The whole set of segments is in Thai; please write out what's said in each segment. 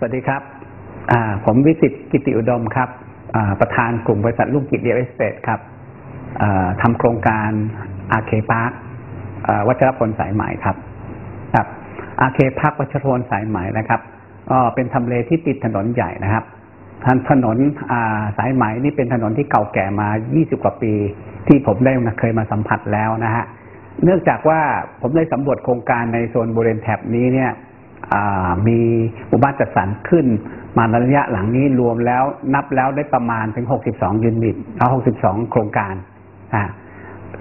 สวัสดีครับ ผมวิสิตกิติอุดมครับประธานกลุ่มบริษัทลุงกิจเดียเอสเตทครับทำโครงการอาเคพาร์ควัชรพลสายไหมครับครับอาเคพาร์ควัชรพลสายไหมนะครับก็เป็นทำเลที่ติดถนนใหญ่นะครับทางถนนสายไหมนี่เป็นถนนที่เก่าแก่มา 20 กว่าปี ที่ผมได้เคยมาสัมผัสแล้วนะฮะเนื่องจากว่าผมได้สำรวจโครงการในโซนบริเวณแถบนี้เนี่ย มีหมู่บ้านจัดสรรขึ้น มาระยะหลังนี้รวมแล้วนับแล้วได้ประมาณถึง 62 ยูนิตเอา62 โครงการ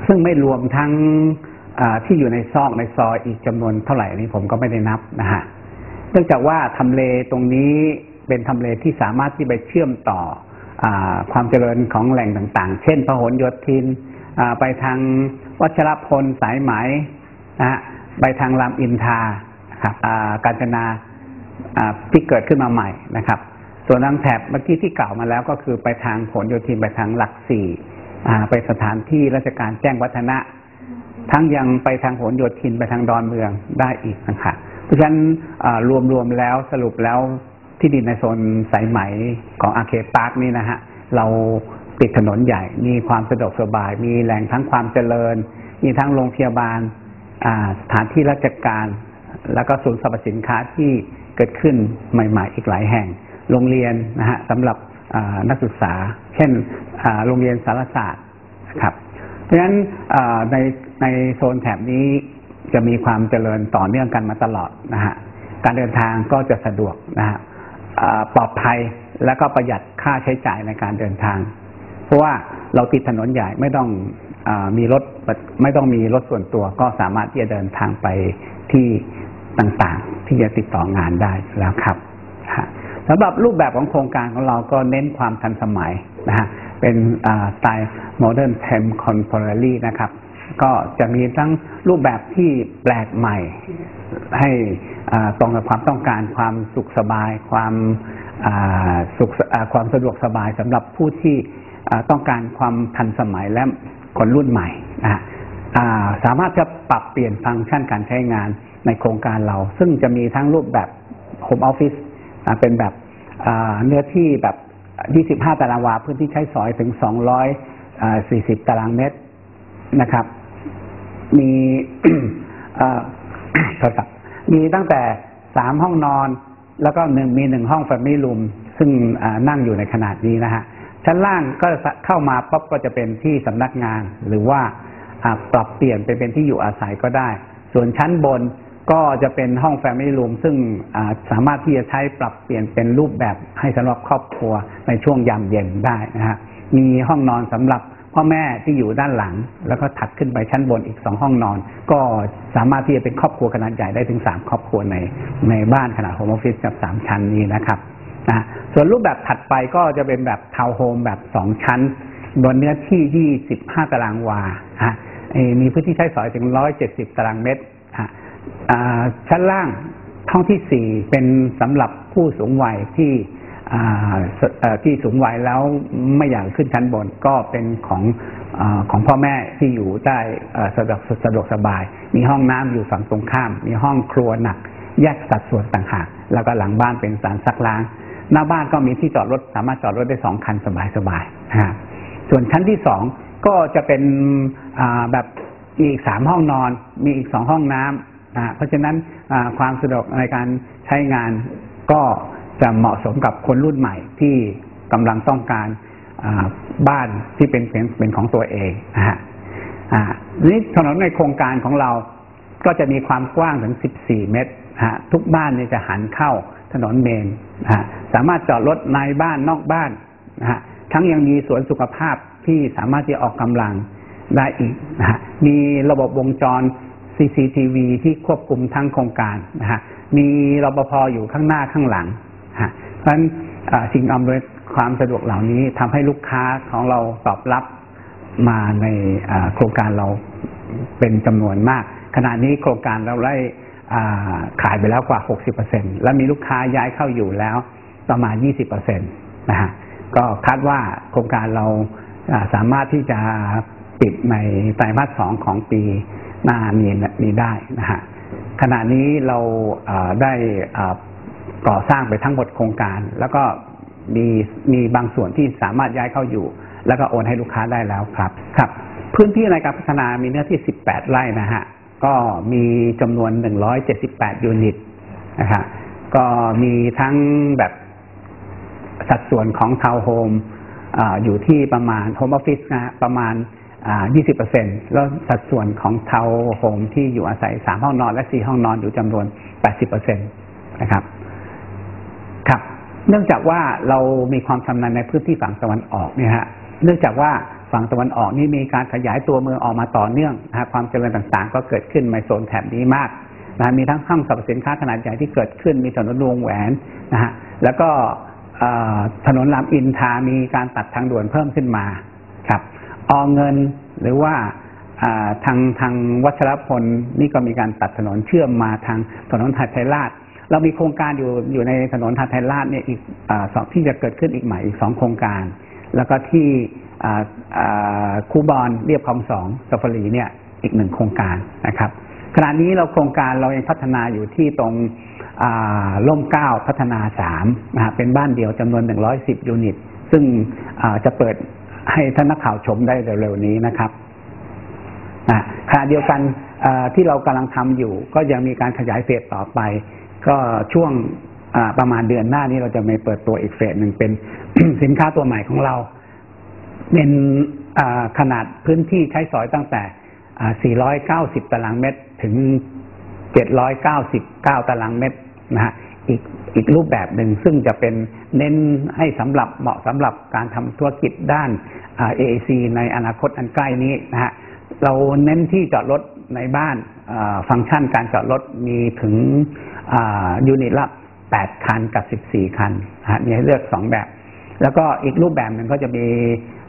ซึ่งไม่รวมทั้งที่อยู่ในซอกในซอยอีกจำนวนเท่าไหร่นี้ผมก็ไม่ได้นับนะฮะเนื่องจากว่าทำเลตรงนี้เป็นทำเลที่สามารถที่ไปเชื่อมต่ออความเจริญของแหล่งต่างๆ เช่นพหลโยธินไปทางวัชรพลสายไหมนะไปทางรามอินทา การจนาที่เกิดขึ้นมาใหม่นะครับ ส่วนทางแถบเมื่อกี้ที่กล่าวมาแล้วก็คือไปทางผลโยธินไปทางหลักสี่ไปสถานที่ราชการแจ้งวัฒนะ ทั้งยังไปทางผลโยธินไปทางดอนเมืองได้อีกนะครับเพราะฉะนั้นรวมๆแล้วสรุปแล้วที่ดินในโซนสายไหมของอาเคปาร์คนี่นะฮะเราติดถนนใหญ่มีความสะดวกสบาย มีแหล่งทั้งความเจริญ มีทั้งโรงพยาบาลสถานที่ราชการ แล้วก็ศูนย์สรรพสินค้าที่เกิดขึ้นใหม่ ๆ อีกหลายแห่ง โรงเรียนนะฮะสำหรับนักศึกษา เช่นโรงเรียนสารศาสตร์ครับเพราะฉะนั้นในในโซนแถบนี้จะมีความเจริญต่อเนื่องกันมาตลอดนะฮะการเดินทางก็จะสะดวกนะฮะปลอดภัยและก็ประหยัดค่าใช้จ่ายในการเดินทาง เพราะว่าเราติดถนนใหญ่ไม่ต้องอมีรถไม่ต้องมีรถส่วนตัวก็สามารถที่จะเดินทางไปที่ ต่างๆ ที่จะติดต่องานได้แล้วครับสำหรับรูปแบบของโครงการของเราก็เน้นความทันสมัยนะฮะเป็นสไตล์โมเดิร์นเทมคอนเทอรี่นะครับ ก็จะมีทั้งรูปแบบที่แปลกใหม่ ให้ตรงกับความต้องการความสุขสบาย ความสุขความสะดวกสบายสำหรับผู้ที่ต้องการความทันสมัยและคนรุ่นใหม่นะสามารถจะปรับเปลี่ยนฟังก์ชันการใช้งานในโครงการเรา ซึ่งจะมีทั้งรูปแบบโฮมออฟฟิศเป็นแบบเนื้อที่แบบ 25 ตารางวา พื้นที่ใช้สอยถึง 240 ตารางเมตรนะครับ มีโทรศัพท์มีตั้งแต่สามห้องนอน แล้วก็หนึ่งมีหนึ่งห้องแฟมิลี่รูมซึ่งนั่งอยู่ในขนาดนี้นะฮะ ชั้นล่างก็เข้ามาปั๊บก็จะเป็นที่สำนักงาน หรือว่าปรับเปลี่ยนไปเป็นที่อยู่อาศัยก็ได้ ส่วนชั้นบน ก็จะเป็นห้องแฟมิลี่รูมซึ่งสามารถที่จะใช้ปรับเปลี่ยนเป็นรูปแบบให้สำหรับครอบครัวในช่วงยามเย็นได้นะฮะมีห้องนอนสำหรับพ่อแม่ที่อยู่ด้านหลัง แล้วก็ถัดขึ้นไปชั้นบนอีกสองห้องนอน ก็สามารถที่จะเป็นครอบครัวขนาดใหญ่ได้ถึงสามครอบครัวในในบ้านขนาดโฮมออฟฟิศกับสามชั้นนี้นะครับนะส่วนรูปแบบถัดไปก็จะเป็นแบบทาวน์โฮมแบบสองชั้น บนเนื้อที่ยี่สิบห้าตารางวาฮะมีพื้นที่ใช้สอยถึงร้อยเจ็ดสิบตารางเมตรฮะ ชั้นล่างห้องที่สี่เป็นสำหรับผู้สูงวัยที่ที่สูงวัยแล้วไม่อยากขึ้นชั้นบนก็เป็นของอของพ่อแม่ที่อยู่ได้สะดวกสะดวกสบาย มีห้องน้ำอยู่ฝั่งตรงข้าม มีห้องครัวหนัก แยกสัดส่วนต่างหาก แล้วก็หลังบ้านเป็นสารซักล้าง หน้าบ้านก็มีที่จอดรถสามารถจอดรถได้สองคันสบายๆนะส่วนชั้นที่สองก็จะเป็นแบบมีอีกสามห้องนอน มีอีกสองห้องน้ำ เพราะฉะนั้นความสะดวกในการใช้งานก็จะเหมาะสมกับคนรุ่นใหม่ที่กำลังต้องการบ้านที่เป็นเป็นของตัวเองนะฮะนี้ถนนในโครงการของเราก็จะมีความกว้างถึง 14 เมตรฮะทุกบ้านนี่จะหันเข้าถนนเมนฮะสามารถจอดรถในบ้านนอกบ้านนะฮะทั้งยังมีสวนสุขภาพที่สามารถที่ออกกำลังได้อีกนะฮะมีระบบวงจร CCTV ที่ควบคุมทั้งโครงการนะฮะมีรปภอยู่ข้างหน้าข้างหลังฮะเพราะฉะนั้นสิ่งอำนวยความสะดวกเหล่านี้ทำให้ลูกค้าของเราตอบรับมาในโครงการเราเป็นจำนวนมาก ขณะนี้โครงการเราได้ขายไปแล้วกว่า 60%และมีลูกค้าย้ายเข้าอยู่แล้วประมาณ 20%นะฮะก็คาดว่าโครงการเราสามารถที่จะปิดในไตรมาสสองของปี น้านี้นี้ได้นะฮะขณะนี้เราได้ก่อสร้างไปทั้งหมดโครงการ แล้วก็มีมีบางส่วนที่สามารถย้ายเข้าอยู่ แล้วก็โอนให้ลูกค้าได้แล้วครับครับ พื้นที่ในการพัฒนามีเนื้อที่ 18 ไร่นะฮะก็มีจำนวน 178 ยูนิตนะครับก็มีทั้งแบบสัดส่วนของทาวน์โฮมอยู่ที่ประมาณโฮมออฟฟิศนะประมาณ 20%แล้วสัดส่วนของเทาวน์โฮมที่อยู่อาศัย 3 ห้องนอนและ 4 ห้องนอนอยู่จำนวน 80%นะครับ ครับ เนื่องจากว่าเรามีความชำนาญในพื้นที่ฝั่งตะวันออกเนี่ยฮะ เนื่องจากว่าฝั่งตะวันออกนี่มีการขยายตัวเมืองออกมาต่อเนื่องนะฮะความเจริญต่างๆ ก็เกิดขึ้นในโซนแถบนี้มากนะมีทั้งห้างสรรพสินค้าขนาดใหญ่ที่เกิดขึ้น มีถนนวงแหวนนะฮะ แล้วก็ถนนลำอินทามีการตัดทางด่วนเพิ่มขึ้นมาครับ ออเงินหรือว่าทางทางวัชรพลนี่ก็มีการตัดถนนเชื่อมมาทางถนนไทยราชเรามีโครงการอยู่อยู่ในถนนไทยราชเนี่ยอีกอสองที่จะเกิดขึ้นอีกใหม่อีกสองโครงการ แล้วก็ที่คูบอนเรียบคลองสองซาฟรีเนี่ยอีกหนึ่งโครงการนะครับขณะนี้เราโครงการเรายังพัฒนาอยู่ที่ตรงล่มเก้าพัฒนาสามนะฮะเป็นบ้านเดียวจำนวนหนึ่งร้อยสิบยูนิต ซึ่งจะเปิด ให้ท่านนักข่าวชมได้เร็วๆนี้นะครับขณะเดียวกันที่เรากำลังทำอยู่ ก็ยังมีการขยายเฟสต่อไป ก็ช่วงประมาณเดือนหน้านี้เราจะมีเปิดตัวอีกเฟสหนึ่งเป็นสินค้าตัวใหม่ของเรา เป็นขนาดพื้นที่ใช้สอยตั้งแต่ 490 ตารางเมตรถึง 799 ตารางเมตรนะฮะ อีกอีกรูปแบบหนึ่งซึ่งจะเป็นเน้นให้สำหรับเหมาะสำหรับการทำธุรกิจด้าน AAC ในอนาคตอันใกล้นี้นะฮะเราเน้นที่จอดรถในบ้านฟังก์ชันการจอดรถมีถึงยูนิตละ 8 คันกับ 14 คันนะฮะมีให้เลือก 2 แบบ แล้วก็อีกรูปแบบหนึ่งก็จะมี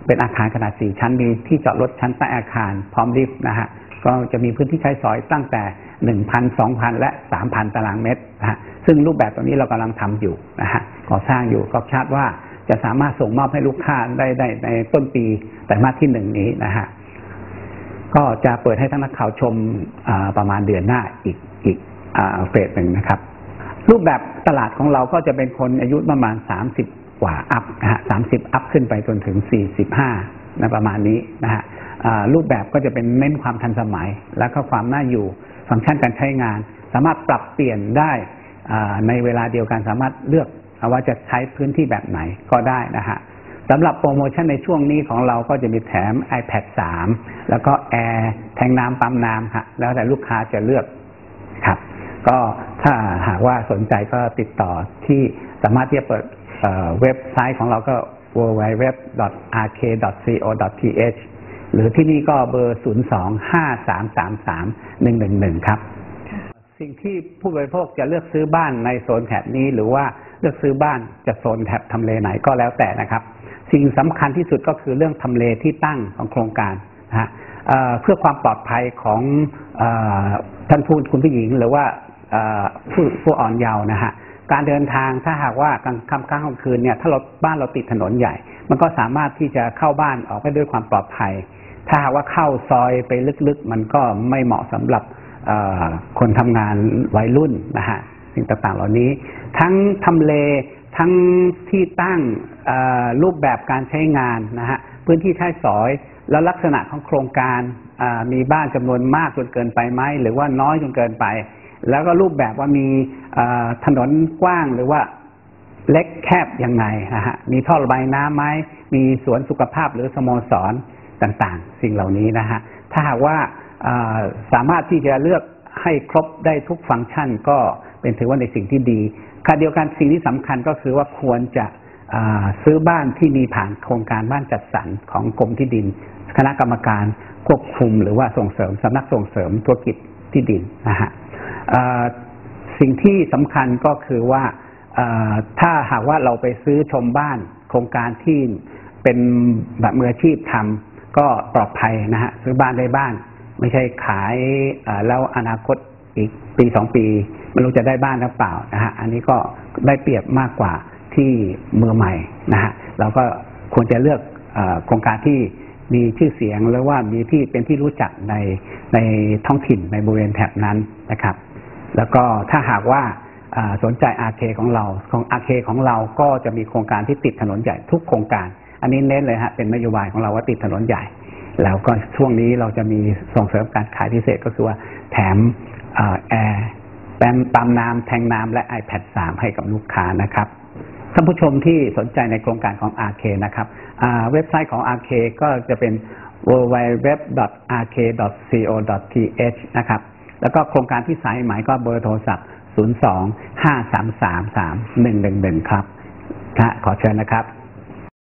เป็นอาคารขนาด 4 ชั้นมีที่จอดรถชั้นใต้อาคารพร้อมลิฟต์นะฮะ ก็จะมีพื้นที่ใช้สอยตั้งแต่ 1,000 2,000 และ 3,000 ตารางเมตรนะฮะซึ่งรูปแบบตรงนี้เรากำลังทำอยู่นะฮะก่อสร้างอยู่ก็คาดว่าจะสามารถส่งมอบให้ลูกค้าได้ได้ในต้นปีแต่มาที่หนึ่งนี้นะฮะก็จะเปิดให้ทั้งนักข่าวชมประมาณเดือนหน้าอีกอีกเฟสหนึ่งนะครับ รูปแบบตลาดของเราก็จะเป็นคนอายุประมาณ 30 กว่าอัพนะฮะสามสิบอัพขึ้นไปจนถึงสี่สิบห้านะประมาณนี้นะฮะ รูปแบบก็จะเป็นเน้นความทันสมัย แล้วก็ความน่าอยู่ฟังก์ชันการใช้งาน สามารถปรับเปลี่ยนได้ในเวลาเดียวกันสามารถเลือกว่าจะใช้พื้นที่แบบไหนก็ได้นะฮะสำหรับโปรโมชั่นในช่วงนี้ของเราก็จะมีแถม iPad 3 แล้วก็แอร์แทงน้ำปั๊มน้ำครับแล้วแต่ลูกค้าจะเลือกครับ ก็ถ้าหากว่าสนใจก็ติดต่อที่สามารถที่จะเปิดเว็บไซต์ของเราก็ www.rk.co.th หรือที่นี่ก็เบอร์ 025333111 ครับ สิ่งที่ผู้บริโภคจะเลือกซื้อบ้านในโซนแถบนี้ หรือว่าเลือกซื้อบ้านจะโซนแถบทำเลไหนก็แล้วแต่นะครับ สิ่งสำคัญที่สุดก็คือเรื่องทำเลที่ตั้งของโครงการนะฮะเพื่อความปลอดภัยของท่านผู้คุณผู้หญิง หรือว่าผู้ผู้อ่อนเยาว์นะฮะการเดินทางถ้าหากว่ากลางค่ำกลางคืนเนี่ยถ้าเราบ้านเราติดถนนใหญ่ มันก็สามารถที่จะเข้าบ้านออกไปด้วยความปลอดภัย ถ้าหากว่าเข้าซอยไปลึกๆ มันก็ไม่เหมาะสำหรับคนทำงานวัยรุ่นนะฮะสิ่งต่างๆ เหล่านี้ ทั้งทำเลทั้งที่ตั้งรูปแบบการใช้งานนะฮะพื้นที่ใช้สอยแล้วลักษณะของโครงการมีบ้านจำนวนมากจนเกินไปไหมหรือว่าน้อยจนเกินไป แล้วก็รูปแบบว่ามีถนนกว้างหรือว่า เล็กแคบยังไงนะฮะมีท่อระบายน้ำไหมมีสวนสุขภาพหรือสโมสรต่างๆ สิ่งเหล่านี้นะฮะถ้าหากว่าสามารถที่จะเลือกให้ครบได้ทุกฟังก์ชันก็เป็นถือว่าในสิ่งที่ดีขณะเดียวกันสิ่งที่สำคัญก็คือว่าควรจะซื้อบ้านที่มีผ่านโครงการบ้านจัดสรรของกรมที่ดิน คณะกรรมการควบคุมหรือว่าส่งเสริมสำนักส่งเสริมธุรกิจที่ดินนะฮะสิ่งที่สำคัญก็คือว่า ถ้าหากว่าเราไปซื้อชมบ้านโครงการที่เป็นแบบมืออาชีพทำก็ปลอดภัยนะฮะซื้อบ้านได้บ้าน ไม่ใช่ขายแล้วอนาคตอีกปีสองปีไม่รู้จะได้บ้านหรือเปล่านะฮะอันนี้ก็ได้เปรียบมากกว่าที่มือใหม่นะฮะเราก็ควรจะเลือกโครงการที่มีชื่อเสียงหรือว่ามีที่เป็นที่รู้จักในในท้องถิ่นในบริเวณแถบนั้นนะครับ แล้วก็ถ้าหากว่าอ่า สนใจ RK ของเรา ของ RK ของเราก็จะมีโครงการที่ติดถนนใหญ่ทุกโครงการ อันนี้เน้นเลยฮะเป็นนโยบายของเราว่าติดถนนใหญ่ แล้วก็ช่วงนี้เราจะมีส่งเสริมการขายพิเศษก็คือว่าแถมอแอร์แปมปั๊มน้ำแทงน้ำและ iPad 3 ให้กับลูกค้านะครับท่านผู้ชมที่สนใจในโครงการของ RK นะครับเว็บไซต์ของ RK ก็จะเป็น www.rk.co.th นะครับ แล้วก็โครงการที่สายหมก็เบอร์โทรศัพท์ 02 533 3111 ครับค่ะขอเชิญนะครับ